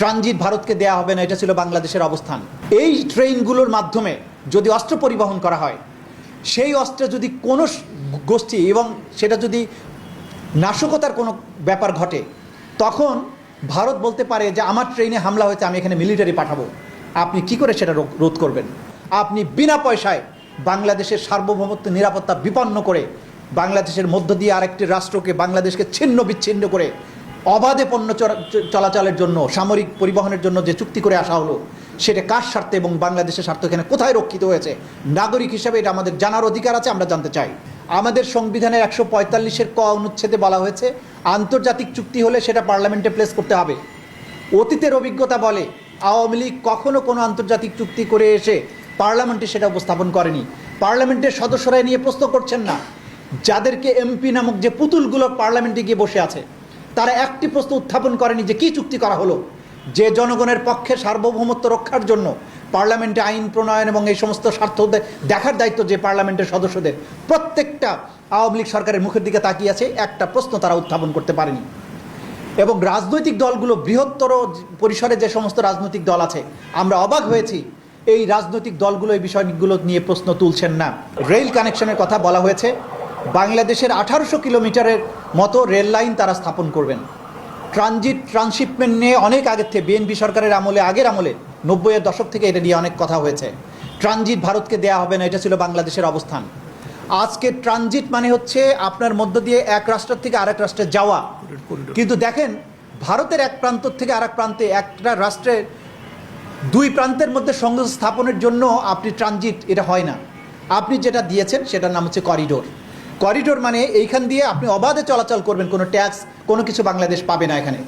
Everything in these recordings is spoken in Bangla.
ট্রানজিট ভারতকে দেয়া হবে না, এটা ছিল বাংলাদেশের অবস্থান। এই ট্রেনগুলোর মাধ্যমে যদি অস্ত্র পরিবহন করা হয়, সেই অস্ত্রে যদি কোনো গোষ্ঠী এবং সেটা যদি নাশকতার কোনো ব্যাপার ঘটে, তখন ভারত বলতে পারে যে, আমার ট্রেনে হামলা হয়েছে, আমি এখানে মিলিটারি পাঠাবো। আপনি কি করে সেটা রোধ করবেন? আপনি বিনা পয়সায় বাংলাদেশের সার্বভৌমত্ব নিরাপত্তা বিপন্ন করে বাংলাদেশের মধ্য দিয়ে আরেকটি রাষ্ট্রকে, বাংলাদেশকে ছিন্ন বিচ্ছিন্ন করে অবাধে পণ্য চলাচলের জন্য, সামরিক পরিবহনের জন্য যে চুক্তি করে আসা হলো, সেটা কার স্বার্থে এবং বাংলাদেশের স্বার্থ এখানে কোথায় রক্ষিত হয়েছে? নাগরিক হিসেবে এটা আমাদের জানার অধিকার আছে, আমরা জানতে চাই। আমাদের সংবিধানের একশো পঁয়তাল্লিশের ক অনুচ্ছেদে বলা হয়েছে, আন্তর্জাতিক চুক্তি হলে সেটা পার্লামেন্টে প্লেস করতে হবে। অতীতের অভিজ্ঞতা বলে, আওয়ামী লীগ কখনো কোনো আন্তর্জাতিক চুক্তি করে এসে পার্লামেন্টে সেটা উপস্থাপন করেনি। পার্লামেন্টের সদস্যরা নিয়ে প্রশ্ন করছেন না। যাদেরকে এমপি নামক যে পুতুলগুলো পার্লামেন্টে গিয়ে বসে আছে তারা একটি প্রশ্ন উত্থাপন করেনি যে কি চুক্তি করা হলো? যে জনগণের পক্ষে সার্বভৌমত্ব রক্ষার জন্য পার্লামেন্টে আইন প্রণয়ন এবং এই সমস্ত স্বার্থ দেখার দায়িত্ব যে পার্লামেন্টের সদস্যদের, প্রত্যেকটা আওয়ামী লীগ সরকারের মুখের দিকে তাকিয়ে আছে, একটা প্রশ্ন তারা উত্থাপন করতে পারেনি। এবং রাজনৈতিক দলগুলো বৃহত্তর পরিসরে যে সমস্ত রাজনৈতিক দল আছে, আমরা অবাক হয়েছি, এই রাজনৈতিক দলগুলো এই বিষয়গুলো নিয়ে প্রশ্ন তুলছেন না। রেল কানেকশনের কথা বলা হয়েছে, বাংলাদেশের আঠারোশো কিলোমিটারের মতো রেল লাইন তারা স্থাপন করবেন। ট্রানজিট ট্রান্সশিপমেন্ট নিয়ে অনেক আগের থেকে বিএনপি সরকারের আমলে, আগের আমলে নব্বইয়ের দশক থেকে এটা নিয়ে অনেক কথা হয়েছে। ট্রানজিট ভারতকে দেয়া হবে না, এটা ছিল বাংলাদেশের অবস্থান। আজকে ট্রানজিট মানে হচ্ছে আপনার মধ্য দিয়ে এক রাষ্ট্র থেকে আরেক রাষ্ট্রে যাওয়া। কিন্তু দেখেন, ভারতের এক প্রান্ত থেকে আরেক প্রান্তে একটা রাষ্ট্রের দুই প্রান্তের মধ্যে সংযোগ স্থাপনের জন্য আপনি ট্রানজিট, এটা হয় না। আপনি যেটা দিয়েছেন, সেটার নাম হচ্ছে করিডোর। করিডোর মানে এইখান দিয়ে আপনি অবাধে চলাচল করবেন কোনো ট্যাক্স কোনো কিছু বাংলাদেশ পাবে না এখানে।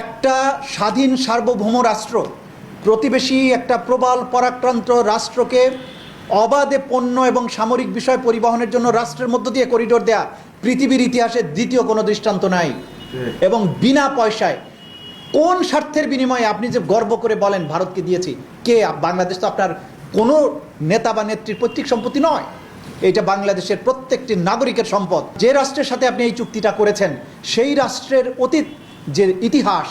একটা স্বাধীন সার্বভৌম রাষ্ট্র প্রতিবেশী একটা প্রবল পরাক্রান্ত রাষ্ট্রকে অবাধে পণ্য এবং সামরিক বিষয় পরিবহনের জন্য রাষ্ট্রের মধ্য দিয়ে করিডোর দেয়া পৃথিবীর ইতিহাসে দ্বিতীয় কোনো দৃষ্টান্ত নাই। এবং বিনা পয়সায় কোন স্বার্থের বিনিময়ে আপনি যে গর্ব করে বলেন ভারতকে দিয়েছি। কে? বাংলাদেশ তো আপনার কোনো নেতা বা নেত্রীর পৈতৃক সম্পত্তি নয়। এটা বাংলাদেশের প্রত্যেকটি নাগরিকের সম্পদ। যে রাষ্ট্রের সাথে আপনি এই চুক্তিটা করেছেন, সেই রাষ্ট্রের অতীত যে ইতিহাস,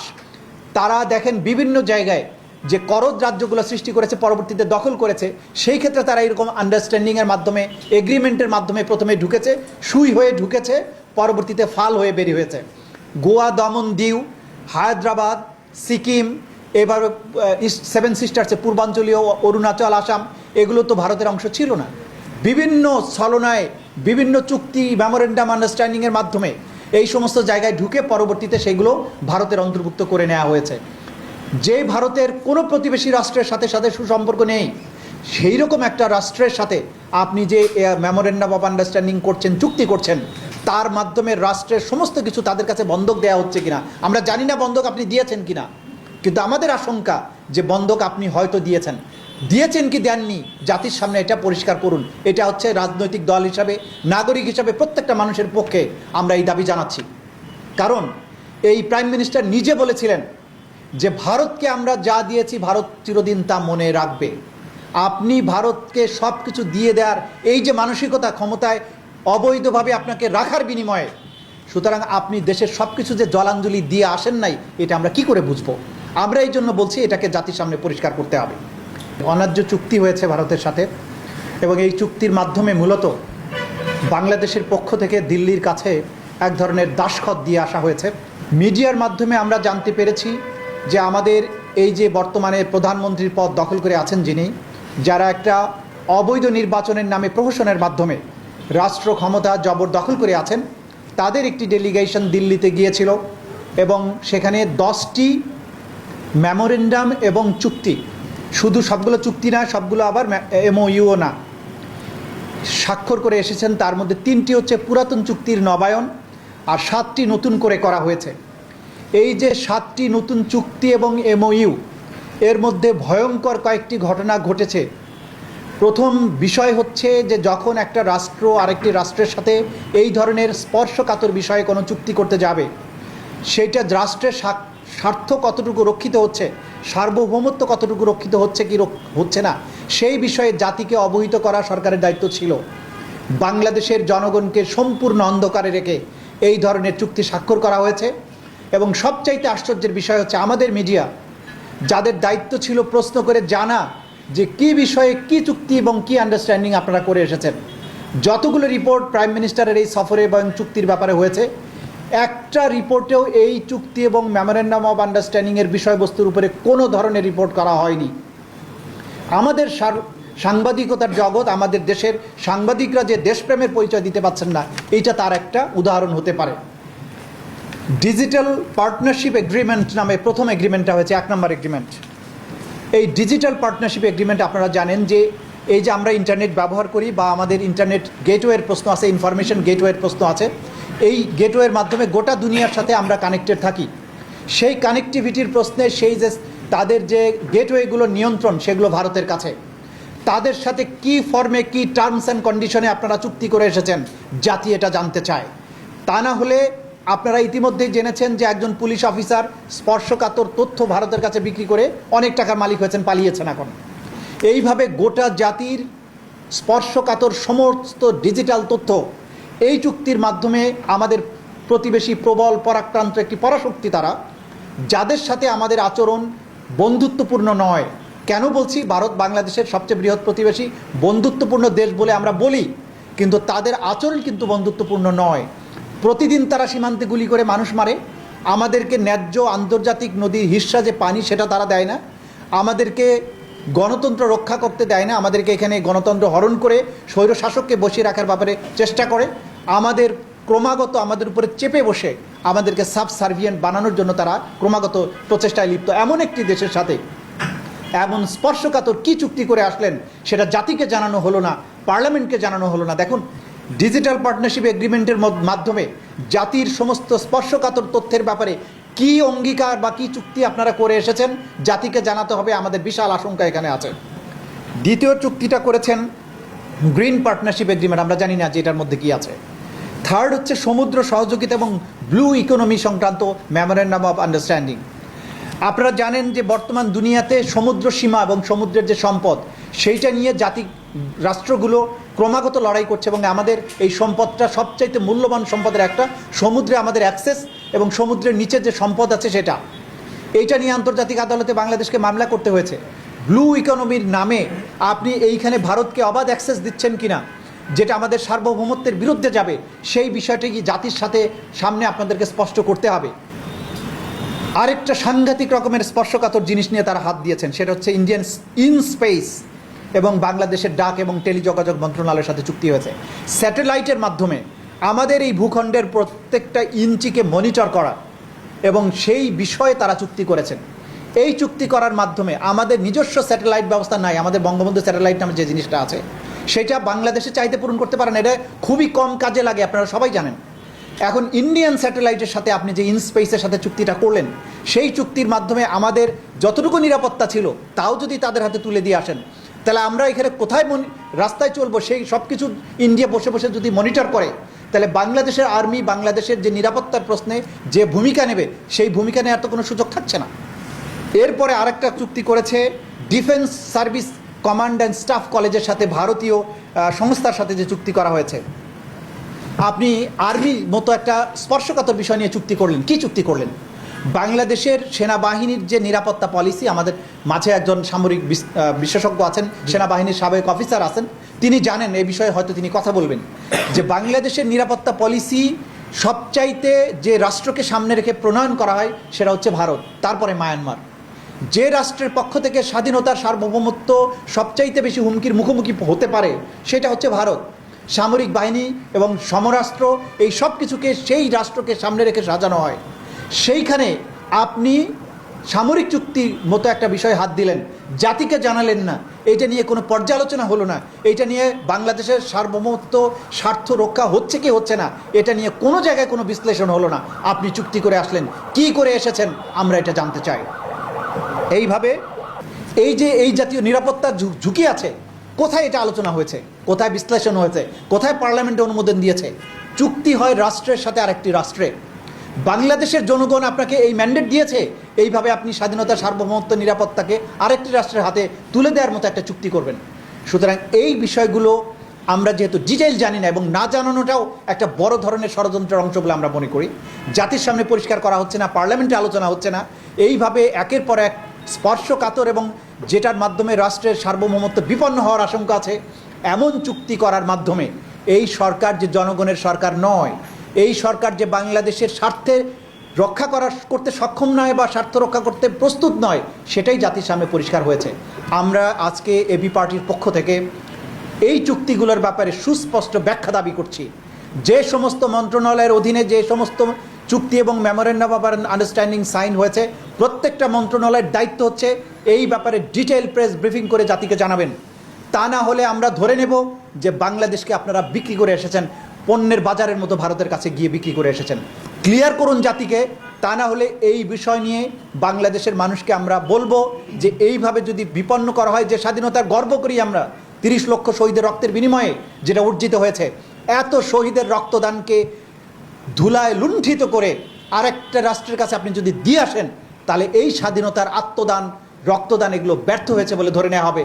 তারা দেখেন বিভিন্ন জায়গায় যে করদ রাজ্যগুলো সৃষ্টি করেছে, পরবর্তীতে দখল করেছে, সেই ক্ষেত্রে তারা এরকম আন্ডারস্ট্যান্ডিংয়ের মাধ্যমে এগ্রিমেন্টের মাধ্যমে প্রথমে ঢুকেছে, সুই হয়ে ঢুকেছে, পরবর্তীতে ফাল হয়ে বেরিয়ে হয়েছে। গোয়া, দমন, দিউ, হায়দ্রাবাদ, সিকিম, এবার সেভেন সিস্টার্সে পূর্বাঞ্চলীয় অরুণাচল, আসাম, এগুলো তো ভারতের অংশ ছিল না। বিভিন্ন ছলনায়, বিভিন্ন চুক্তি মেমোরেন্ডাম আন্ডারস্ট্যান্ডিংয়ের মাধ্যমে এই সমস্ত জায়গায় ঢুকে পরবর্তীতে সেগুলো ভারতের অন্তর্ভুক্ত করে নেওয়া হয়েছে। যে ভারতের কোনো প্রতিবেশী রাষ্ট্রের সাথে সাথে সুসম্পর্ক নেই, সেই রকম একটা রাষ্ট্রের সাথে আপনি যে মেমোরেন্ডাম অফ আন্ডারস্ট্যান্ডিং করছেন, চুক্তি করছেন, তার মাধ্যমে রাষ্ট্রের সমস্ত কিছু তাদের কাছে বন্ধক দেওয়া হচ্ছে কিনা? আমরা জানি না বন্ধক আপনি দিয়েছেন কিনা। কিন্তু আমাদের আশঙ্কা যে বন্ধক আপনি হয়তো দিয়েছেন। দিয়েছেন কি দেননি? জাতির সামনে এটা পরিষ্কার করুন। এটা হচ্ছে রাজনৈতিক দল হিসাবে, নাগরিক হিসাবে প্রত্যেকটা মানুষের পক্ষে আমরা এই দাবি জানাচ্ছি। কারণ এই প্রাইম মিনিস্টার নিজে বলেছিলেন যে, ভারতকে আমরা যা দিয়েছি, ভারত চিরদিন তা মনে রাখবে। আপনি ভারতকে সব কিছু দিয়ে দেওয়ার এই যে মানসিকতা ক্ষমতায় অবৈধভাবে আপনাকে রাখার বিনিময়ে, সুতরাং আপনি দেশের সব কিছু যে জলাঞ্জলি দিয়ে আসেন নাই, এটা আমরা কি করে বুঝব? আমরা এই জন্য বলছি এটাকে জাতির সামনে পরিষ্কার করতে হবে। অন্যায্য চুক্তি হয়েছে ভারতের সাথে এবং এই চুক্তির মাধ্যমে মূলত বাংলাদেশের পক্ষ থেকে দিল্লির কাছে এক ধরনের দাসখত দিয়ে আসা হয়েছে। মিডিয়ার মাধ্যমে আমরা জানতে পেরেছি যে আমাদের এই যে বর্তমানে প্রধানমন্ত্রীর পদ দখল করে আছেন যিনি, যারা একটা অবৈধ নির্বাচনের নামে প্রহসনের মাধ্যমে রাষ্ট্র ক্ষমতা জবরদখল করে আছেন, তাদের একটি ডেলিগেশন দিল্লিতে গিয়েছিল এবং সেখানে দশটি মেমোরেন্ডাম এবং চুক্তি শুধু সবগুলো চুক্তি না, সবগুলো আবার এমওইউও না। স্বাক্ষর করে এসেছেন, তার মধ্যে তিনটি হচ্ছে পুরাতন চুক্তির নবায়ন আর সাতটি নতুন করে করা হয়েছে। এই যে সাতটি নতুন চুক্তি এবং এমওইউ, এর মধ্যে ভয়ঙ্কর কয়েকটি ঘটনা ঘটেছে। প্রথম বিষয় হচ্ছে যে যখন একটা রাষ্ট্র আরেকটি রাষ্ট্রের সাথে এই ধরনের স্পর্শকাতর বিষয়ে কোনো চুক্তি করতে যাবে সেইটা রাষ্ট্রের স্বার্থ কতটুকু রক্ষিত হচ্ছে? সার্বভৌমত্ব কতটুকু রক্ষিত হচ্ছে কি হচ্ছে না? সেই বিষয়ে জাতিকে অবহিত করা সরকারের দায়িত্ব ছিল। বাংলাদেশের জনগণকে সম্পূর্ণ অন্ধকারে রেখে এই ধরনের চুক্তি স্বাক্ষর করা হয়েছে। এবং সবচাইতে আশ্চর্যের বিষয় হচ্ছে আমাদের মিডিয়া, যাদের দায়িত্ব ছিল প্রশ্ন করে জানা যে কি বিষয়ে কি চুক্তি এবং কি আন্ডারস্ট্যান্ডিং আপনারা করে এসেছেন। যতগুলো রিপোর্ট প্রাইম মিনিস্টারের এই সফরে এবং চুক্তির ব্যাপারে হয়েছে একটা রিপোর্টেও এই চুক্তি এবং মেমোরেন্ডাম অফ আন্ডারস্ট্যান্ডিংয়ের বিষয়বস্তুর উপরে কোনো ধরনের রিপোর্ট করা হয়নি। আমাদের সাংবাদিকতার জগৎ, আমাদের দেশের সাংবাদিকরা যে দেশপ্রেমের পরিচয় দিতে পারছেন না, এইটা তার একটা উদাহরণ হতে পারে। ডিজিটাল পার্টনারশিপ এগ্রিমেন্ট নামে প্রথম এগ্রিমেন্টটা হয়েছে, এক নম্বর এগ্রিমেন্ট। এই ডিজিটাল পার্টনারশিপ এগ্রিমেন্ট আপনারা জানেন যে এই যে আমরা ইন্টারনেট ব্যবহার করি বা আমাদের ইন্টারনেট গেটওয়ের প্রশ্ন আছে, ইনফরমেশন গেটওয়ের প্রশ্ন আছে এই গেটওয়ের মাধ্যমে গোটা দুনিয়ার সাথে আমরা কানেক্টেড থাকি। সেই কানেক্টিভিটির প্রশ্নে সেই যে তাদের যে গেটওয়েগুলো নিয়ন্ত্রণ, সেগুলো ভারতের কাছে। তাদের সাথে কি ফর্মে কি টার্মস অ্যান্ড কন্ডিশনে আপনারা চুক্তি করে এসেছেন, জাতি এটা জানতে চায়। তা না হলে আপনারা ইতিমধ্যেই জেনেছেন যে একজন পুলিশ অফিসার স্পর্শকাতর তথ্য ভারতের কাছে বিক্রি করে অনেক টাকার মালিক হয়েছেন, পালিয়েছেন এখন। এইভাবে গোটা জাতির স্পর্শকাতর সমস্ত ডিজিটাল তথ্য এই চুক্তির মাধ্যমে আমাদের প্রতিবেশী প্রবল পরাক্রান্ত একটি পরাশক্তি তারা, যাদের সাথে আমাদের আচরণ বন্ধুত্বপূর্ণ নয়। কেন বলছি? ভারত বাংলাদেশের সবচেয়ে বৃহৎ প্রতিবেশী, বন্ধুত্বপূর্ণ দেশ বলে আমরা বলি, কিন্তু তাদের আচরণ কিন্তু বন্ধুত্বপূর্ণ নয়। প্রতিদিন তারা সীমান্তে গুলি করে মানুষ মারে। আমাদেরকে ন্যায্য আন্তর্জাতিক নদীর হিস্সা যে পানি, সেটা তারা দেয় না। আমাদেরকে গণতন্ত্র রক্ষা করতে দেয় না, আমাদেরকে এখানে গণতন্ত্র হরণ করে স্বৈরশাসককে বসিয়ে রাখার ব্যাপারে চেষ্টা করে। আমাদের ক্রমাগত আমাদের উপরে চেপে বসে আমাদেরকে সাব সার্ভিয়েন্ট বানানোর জন্য তারা ক্রমাগত প্রচেষ্টায় লিপ্ত। এমন একটি দেশের সাথে এমন স্পর্শকাতর কি চুক্তি করে আসলেন, সেটা জাতিকে জানানো হলো না, পার্লামেন্টকে জানানো হলো না। দেখুন, ডিজিটাল পার্টনারশিপ এগ্রিমেন্টের মাধ্যমে জাতির সমস্ত স্পর্শকাতর তথ্যের ব্যাপারে কি অঙ্গীকার বা কি চুক্তি আপনারা করে এসেছেন, জাতিকে জানাতে হবে, আমাদের বিশাল আশঙ্কা এখানে আছে। দ্বিতীয় চুক্তিটা করেছেন গ্রিন পার্টনারশিপ এগ্রিমেন্ট, আমরা জানি না যে এটার মধ্যে কি আছে। থার্ড হচ্ছে সমুদ্র সহযোগিতা এবং ব্লু ইকোনমি সংক্রান্ত মেমোরেন্ডাম অফ আন্ডারস্ট্যান্ডিং। আপনারা জানেন যে বর্তমান দুনিয়াতে সমুদ্র সীমা এবং সমুদ্রের যে সম্পদ, সেইটা নিয়ে জাতি, রাষ্ট্রগুলো ক্রমাগত লড়াই করছে এবং আমাদের এই সম্পদটা সবচাইতে মূল্যবান সম্পদের একটা। সমুদ্রে আমাদের অ্যাক্সেস এবং সমুদ্রের নিচে যে সম্পদ আছে সেটা। এইটা নিয়ে আন্তর্জাতিক আদালতে বাংলাদেশকে মামলা করতে হয়েছে। ব্লু ইকোনমির নামে আপনি এইখানে ভারতকে অবাধ অ্যাক্সেস দিচ্ছেন কিনা, যেটা আমাদের সার্বভৌমত্বের বিরুদ্ধে যাবে, সেই বিষয়টি কি জাতির সাথে সামনে আপনাদেরকে স্পষ্ট করতে হবে? আরেকটা সাংঘাতিক রকমের স্পর্শকাতর জিনিস নিয়ে তারা হাত দিয়েছেন, সেটা হচ্ছে ইন্ডিয়ান ইন স্পেস এবং বাংলাদেশের ডাক এবং টেলিযোগাযোগ মন্ত্রণালয়ের সাথে চুক্তি হয়েছে। স্যাটেলাইটের মাধ্যমে আমাদের এই ভূখণ্ডের প্রত্যেকটা ইঞ্চিকে মনিটর করা এবং সেই বিষয়ে তারা চুক্তি করেছেন। এই চুক্তি করার মাধ্যমে আমাদের নিজস্ব স্যাটেলাইট ব্যবস্থা নাই, আমাদের বঙ্গবন্ধু স্যাটেলাইট নামে যে জিনিসটা আছে, সেটা বাংলাদেশে চাইতে পূরণ করতে পারেন। এটা খুবই কম কাজে লাগে, আপনারা সবাই জানেন। এখন ইন্ডিয়ান স্যাটেলাইটের সাথে আপনি যে ইনস্পেসের সাথে চুক্তিটা করলেন, সেই চুক্তির মাধ্যমে আমাদের যতটুকু নিরাপত্তা ছিল, তাও যদি তাদের হাতে তুলে দিয়ে আসেন, তাহলে আমরা এখানে কোথায় রাস্তায় চলবো, সেই সব কিছু ইন্ডিয়া বসে বসে যদি মনিটর করে তাহলে বাংলাদেশের আর্মি বাংলাদেশের যে নিরাপত্তার প্রশ্নে যে ভূমিকা নেবে সেই ভূমিকা নেওয়ার তো কোনো সুযোগ থাকছে না। এরপরে আরেকটা চুক্তি করেছে defence service command and staff কলেজের সাথে ভারতীয় সংস্থার সাথে যে চুক্তি করা হয়েছে। আপনি আর্মির মতো একটা স্পর্শকাতর বিষয় নিয়ে চুক্তি করলেন। কি চুক্তি করলেন? বাংলাদেশের সেনাবাহিনীর যে নিরাপত্তা পলিসি আমাদের মাঝে একজন সামরিক বিশেষজ্ঞ আছেন সেনাবাহিনীর সাবেক অফিসার আছেন তিনি জানেন, এ বিষয়ে হয়তো তিনি কথা বলবেন, যে বাংলাদেশের নিরাপত্তা পলিসি সবচাইতে যে রাষ্ট্রকে সামনে রেখে প্রণয়ন করা হয়, সেটা হচ্ছে ভারত, তারপরে মায়ানমার। যে রাষ্ট্রের পক্ষ থেকে স্বাধীনতার সার্বভৌমত্ব সবচাইতে বেশি হুমকির মুখোমুখি হতে পারে, সেটা হচ্ছে ভারত। সামরিক বাহিনী এবং সমরাষ্ট্র, এই সব কিছুকে সেই রাষ্ট্রকে সামনে রেখে সাজানো হয়। সেইখানে আপনি সামরিক চুক্তির মতো একটা বিষয় হাত দিলেন। জাতিকে জানালেন না। এটা নিয়ে কোনো পর্যালোচনা হলো না। এটা নিয়ে বাংলাদেশের সার্বভৌমত্ব, স্বার্থ রক্ষা হচ্ছে কি হচ্ছে না, এটা নিয়ে কোনো জায়গায় কোনো বিশ্লেষণ হলো না। আপনি চুক্তি করে আসলেন। কি করে এসেছেন, আমরা এটা জানতে চাই। এইভাবে এই যে এই জাতীয় নিরাপত্তার ঝুঁকি আছে, কোথায় এটা আলোচনা হয়েছে, কোথায় বিশ্লেষণ হয়েছে, কোথায় পার্লামেন্টে অনুমোদন দিয়েছে? চুক্তি হয় রাষ্ট্রের সাথে আরেকটি রাষ্ট্রে। বাংলাদেশের জনগণ আপনাকে এই ম্যান্ডেট দিয়েছে, এইভাবে আপনি স্বাধীনতা সার্বভৌমত্ব, নিরাপত্তাকে আরেকটি রাষ্ট্রের হাতে তুলে দেওয়ার মতো একটা চুক্তি করবেন। সুতরাং এই বিষয়গুলো আমরা যেহেতু ডিটেল জানি না এবং না জানানোটাও একটা বড় ধরনের ষড়যন্ত্রের অংশ বলে আমরা মনে করি। জাতির সামনে পরিষ্কার করা হচ্ছে না, পার্লামেন্টে আলোচনা হচ্ছে না। এইভাবে একের পর এক স্পর্শকাতর এবং যেটার মাধ্যমে রাষ্ট্রের সার্বভৌমত্ব বিপন্ন হওয়ার আশঙ্কা আছে, এমন চুক্তি করার মাধ্যমে এই সরকার যে জনগণের সরকার নয় এই সরকার যে বাংলাদেশের স্বার্থে রক্ষা করার, করতে সক্ষম নয় বা স্বার্থ রক্ষা করতে প্রস্তুত নয়, সেটাই জাতির সামনে পরিষ্কার হয়েছে। আমরা আজকে এবি পার্টির পক্ষ থেকে এই চুক্তিগুলোর ব্যাপারে সুস্পষ্ট ব্যাখ্যা দাবি করছি। যে সমস্ত মন্ত্রণালয়ের অধীনে যে সমস্ত চুক্তি এবং মেমোরেন্ডাম অফ আন্ডারস্ট্যান্ডিং সাইন হয়েছে, প্রত্যেকটা মন্ত্রণালয়ের দায়িত্ব হচ্ছে এই ব্যাপারে ডিটেল প্রেস ব্রিফিং করে জাতিকে জানাবেন। তা না হলে আমরা ধরে নেব যে বাংলাদেশকে আপনারা বিক্রি করে এসেছেন। পণ্যের বাজারের মতো ভারতের কাছে গিয়ে বিক্রি করে এসেছেন। ক্লিয়ার করুন জাতিকে, তা না হলে এই বিষয় নিয়ে বাংলাদেশের মানুষকে আমরা বলব যে এইভাবে যদি বিপন্ন করা হয়, যে স্বাধীনতার গর্ব করি আমরা, তিরিশ লক্ষ শহীদের রক্তের বিনিময়ে যেটা অর্জিত হয়েছে, এত শহীদের রক্তদানকে ধুলায় লুণ্ঠিত করে আরেকটা রাষ্ট্রের কাছে আপনি যদি দিয়ে আসেন, তাহলে এই স্বাধীনতার আত্মদান, রক্তদান এগুলো ব্যর্থ হয়েছে বলে ধরে নেওয়া হবে।